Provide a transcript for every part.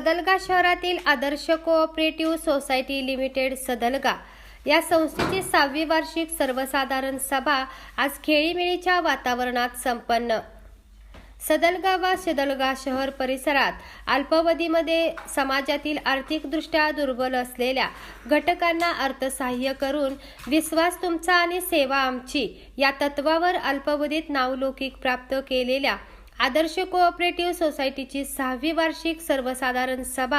सदलगा शहरातील Adarsh cooperative society limited Sadalga या संस्थेची सहावी वार्षिक सर्वसाधारण सभा आज खेळीमेळीच्या वातावरणात संपन्न. सदलगा व सदलगा शहर परिसरात अल्पावधीमध्ये समाजातील आर्थिकदृष्ट्या दुर्बल असलेल्या घटकांना अर्थसहाय्य करून विश्वास तुमचा आणि सेवा आमची या तत्वावर अल्पावधीत नावलौकिक प्राप्त केलेल्या आदर्श कोऑपरेटिव्ह सोसायटीची सहावी वार्षिक सर्वसाधारण सभा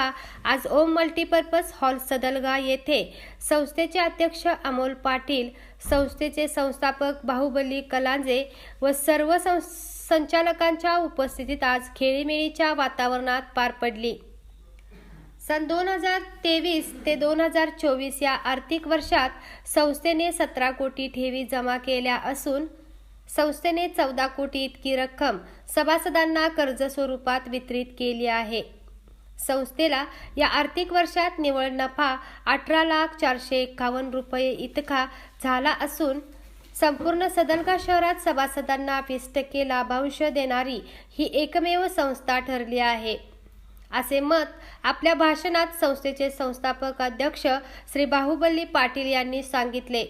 आज ओम मल्टीपर्पज हॉल सदलगा येथे संस्थेचे अध्यक्ष अमोल पाटील संस्थेचे संस्थापक बाहुबली कलांजे व सर्व सं संचालकांच्या उपस्थितीत आज खेळीमेळीच्या वातावरणात पार पडली. सन दोन हजार तेवीस ते दोन हजार चोवीस या आर्थिक वर्षात संस्थेने सतरा कोटी ठेवी जमा केल्या असून संस्थेने चौदा कोटी इतकी रक्कम सभासदांना कर्ज स्वरूपात वितरित केली आहे. संस्थेला या आर्थिक वर्षात निव्वळ नफा अठरा लाख चारशे एकावन्न रुपये इतका झाला असून संपूर्ण सदलगा शहरात सभासदांना वीस टक्के लाभांश देणारी ही एकमेव संस्था ठरली आहे. असे मत आपल्या भाषणात संस्थेचे संस्थापक अध्यक्ष श्री बाहुबली पाटील यांनी सांगितले.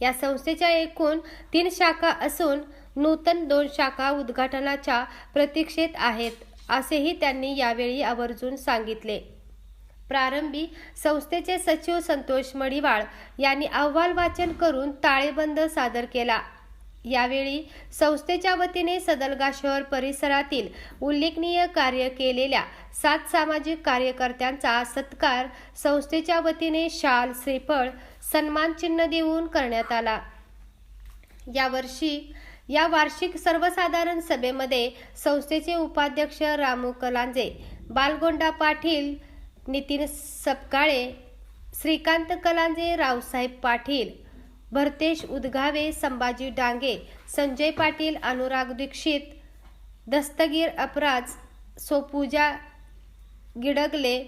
या संस्थेच्या एकूण तीन शाखा असून नूतन दोन शाखा उद्घाटनाच्या प्रतीक्षेत आहेत असेही त्यांनी यावेळी आवर्जून सांगितले. प्रारंभी संस्थेचे सचिव संतोष मडिवाळ यांनी अहवाल वाचन करून ताळेबंद सादर केला. यावेळी संस्थेच्या वतीने सदलगा शहर परिसरातील उल्लेखनीय कार्य केलेल्या सात सामाजिक कार्यकर्त्यांचा सत्कार संस्थेच्या वतीने शाल श्रीफळ सन्मानचिन्ह देऊन करण्यात आला. यावर्षी या वार्षिक सर्वसाधारण सभेमध्ये संस्थेचे उपाध्यक्ष रामू कलांजे बालगोंडा पाटील नितीन सपकाळे श्रीकांत कलांजे रावसाहेब पाटील भरतेश उदगावे संभाजी डांगे संजय पाटील अनुराग दीक्षित दस्तगीर अपराज सोपूजा गिडगले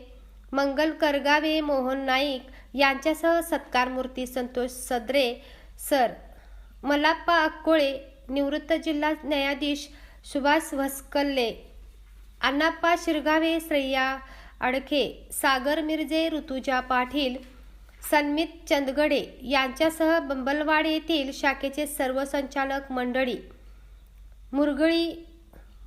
मंगल करगावे मोहन नाईक यांच्यासह सत्कारमूर्ती संतोष सदरे सर मलाप्पा अक्कोळे निवृत्त जिल्हा न्यायाधीश सुभाष वस्कल्ले अण्णाप्पा शिरगावे श्रेया अडखे सागर मिरजे ऋतुजा पाटील सन्मित चंदगडे यांच्यासह बंबलवाड येथील शाखेचे सर्व संचालक मंडळी मुरगळी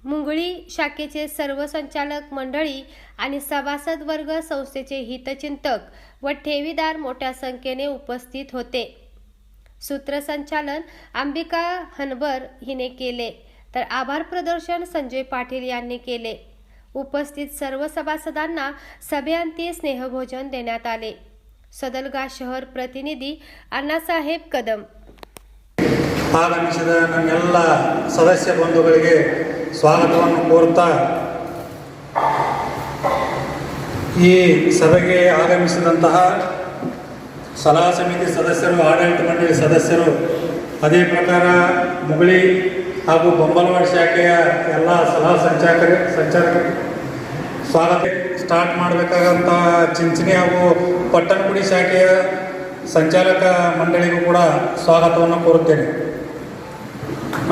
मुंगळी शाखेचे सर्व संचालक मंडळी आणि सभासद वर्ग संस्थेचे हितचिंतक व ठेवीदार मोठ्या संख्येने उपस्थित होते. सूत्रसंचालन अंबिका हनबर हिने केले. तर आभार प्रदर्शन संजय पाटील यांनी केले. उपस्थित सर्व सभासदांना सभेअंती स्नेहभोजन देण्यात आले. सदलगा शहर प्रतिनिधी अण्णासाहेब कदम ಆಗಮಿಸಿದ ನನ್ನೆಲ್ಲ ಸದಸ್ಯ ಬಂಧುಗಳಿಗೆ ಸ್ವಾಗತವನ್ನು ಕೋರುತ್ತಾ ಈ ಸಭೆಗೆ ಆಗಮಿಸಿದಂತಹ ಸಲಹಾ ಸಮಿತಿ ಸದಸ್ಯರು ಆಡಳಿತ ಮಂಡಳಿ ಸದಸ್ಯರು ಅದೇ ಪ್ರಕಾರ ಮುಗಳಿ ಹಾಗೂ ಬೊಂಬಲವಾಡ ಶಾಖೆಯ ಎಲ್ಲ ಸಲಹಾ ಸಂಚಾಲಕ ಸಂಚಾಲಕರು ಸ್ವಾಗತ ಸ್ಟಾರ್ಟ್ ಮಾಡಬೇಕಾದಂಥ ಚಿಂಚಣಿ ಹಾಗೂ ಪಟ್ಟಣಗುಡಿ ಶಾಖೆಯ ಸಂಚಾಲಕ ಮಂಡಳಿಗೂ ಕೂಡ ಸ್ವಾಗತವನ್ನು ಕೋರುತ್ತೇನೆ.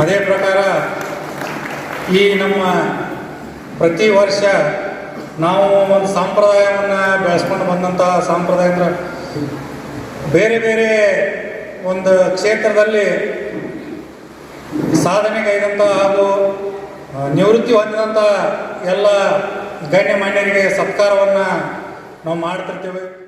ಅದೇ ಪ್ರಕಾರ ಈ ನಮ್ಮ ಪ್ರತಿ ವರ್ಷ ನಾವು ಒಂದು ಸಂಪ್ರದಾಯವನ್ನು ಬೆಳೆಸ್ಕೊಂಡು ಬಂದಂಥ ಸಂಪ್ರದಾಯ ಅಂದ್ರೆ ಬೇರೆ ಬೇರೆ ಒಂದು ಕ್ಷೇತ್ರದಲ್ಲಿ ಸಾಧನೆಗೈದಂಥ ಹಾಗೂ ನಿವೃತ್ತಿ ಹೊಂದಿದಂಥ ಎಲ್ಲ ಗಣ್ಯಮಾನ್ಯರಿಗೆ ಸತ್ಕಾರವನ್ನು ನಾವು ಮಾಡ್ತಿರ್ತೇವೆ.